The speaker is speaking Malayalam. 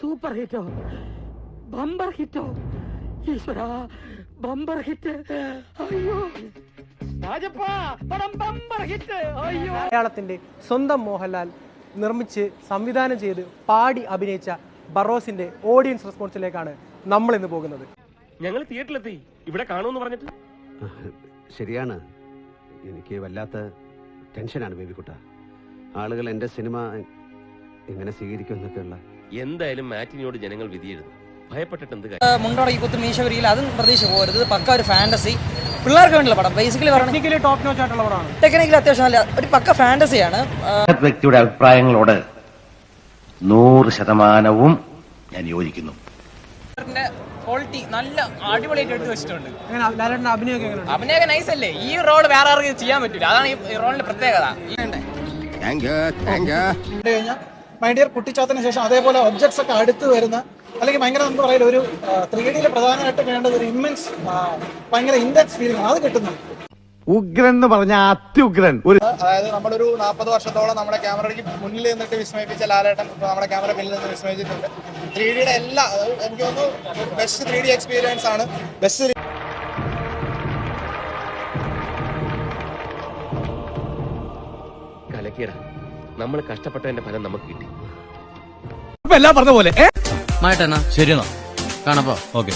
സൂപ്പർ ഹിറ്റോ. ബമ്പർ ഹിറ്റോ. ഈശ്വര ബമ്പർ ഹിറ്റ്. അയ്യോ. മലയാളത്തിന്റെ സ്വന്തം മോഹൻലാൽ നിർമ്മിച്ച് സംവിധാനം ചെയ്ത് പാടി അഭിനയിച്ച ബറോസിന്റെ ഓഡിയൻസ് റെസ്പോൺസിലേക്കാണ് നമ്മൾ ഇന്ന് പോകുന്നത്. ഞങ്ങൾ തിയേറ്ററിലെത്തി. ഇവിടെ കാണുമെന്ന് പറഞ്ഞിട്ട്. ശരിയാണ്. എനിക്ക് വല്ലാത്ത ടെൻഷനാണ് ബേബിക്കുട്ട. ആളുകൾ എന്റെ സിനിമ എങ്ങനെ സ്വീകരിക്കും എന്നൊക്കെയുള്ള എന്തായാലും മാറ്റിനോട് ജനങ്ങൾ വിധിയെഴുതും. ഭയപ്പെട്ടിട്ട് എന്ത് മുണ്ടോടക്കി കുത്ത് മീശവരിയിൽ അതും പ്രതീക്ഷ പോകരുത് ഇത് പക്ക ഒരു ഫാന്റസി പിള്ളേർക്ക് വേണ്ടിയുള്ള പടം. ബേസിക്കലി ടെക്നിക്കലി ടോപ്പ് നോച്ച് ആയിട്ടുള്ള പടമാണ്. ടെക്നിക്കലി അത്യാവശ്യം നല്ല ഒരു പക്ക ഫാന്റസിയാണ് വ്യക്തിയുടെ അഭിപ്രായങ്ങളോട് നൂറ് ശതമാനവും ഞാൻ യോജിക്കുന്നു. ക്വാളിറ്റി നല്ല അടിപൊളിയായിട്ട് എടുത്ത് വെച്ചിട്ടുണ്ട്. അഭിനയൊക്കെ നൈസ് അല്ലേ? ഈ റോൾ വേറെ ആർക്കും ചെയ്യാൻ പറ്റില്ല അതാണ് ഈ റോളിന്റെ പ്രത്യേകത. കഴിഞ്ഞാൽ മൈ ഡിയർ കുട്ടിച്ചാത്തന് ശേഷം അതേപോലെ ഒബ്ജക്ട്സ് ഒക്കെ അടുത്ത് വരുന്ന അല്ലെങ്കിൽ ഭയങ്കര നമുക്ക് പറയില്ല ഒരു ത്രീ ഡിയിൽ പ്രധാനമായിട്ട് വേണ്ടത് ഒരു ഇമ്മൻസ് ഭയങ്കര ഇൻഡെക്സ് ഫീലിംഗ് അത് കിട്ടുന്നു ഉഗ്രൻ എന്ന് പറഞ്ഞ അത്യുഗ്രൻ. ഒരു അതായത് നമ്മളൊരു നാൽപ്പത് വർഷത്തോളം നമ്മുടെ ക്യാമറയ്ക്ക് മുന്നിൽ നിന്നിട്ട് വിസ്മയിപ്പിച്ച ലാലേട്ടൻ നമ്മുടെ ക്യാമറ മുന്നിൽ നിന്ന് വിസ്മയിച്ചിട്ടുണ്ട്. ത്രീ ഡിയുടെ എല്ലാ എനിക്ക് തോന്നുന്നു ബെസ്റ്റ് ത്രീ ഡി എക്സ്പീരിയൻസ് ആണ്. ബെസ്റ്റ് കലക്കിയടാ. നമ്മൾ കഷ്ടപ്പെട്ടതിന്റെ ഫലം നമുക്ക് കിട്ടി. എല്ലാം പറഞ്ഞ പോലെ മായിട്ടെന്നാ ശരിയെന്നാ. കാണപ്പോ ഓക്കെ.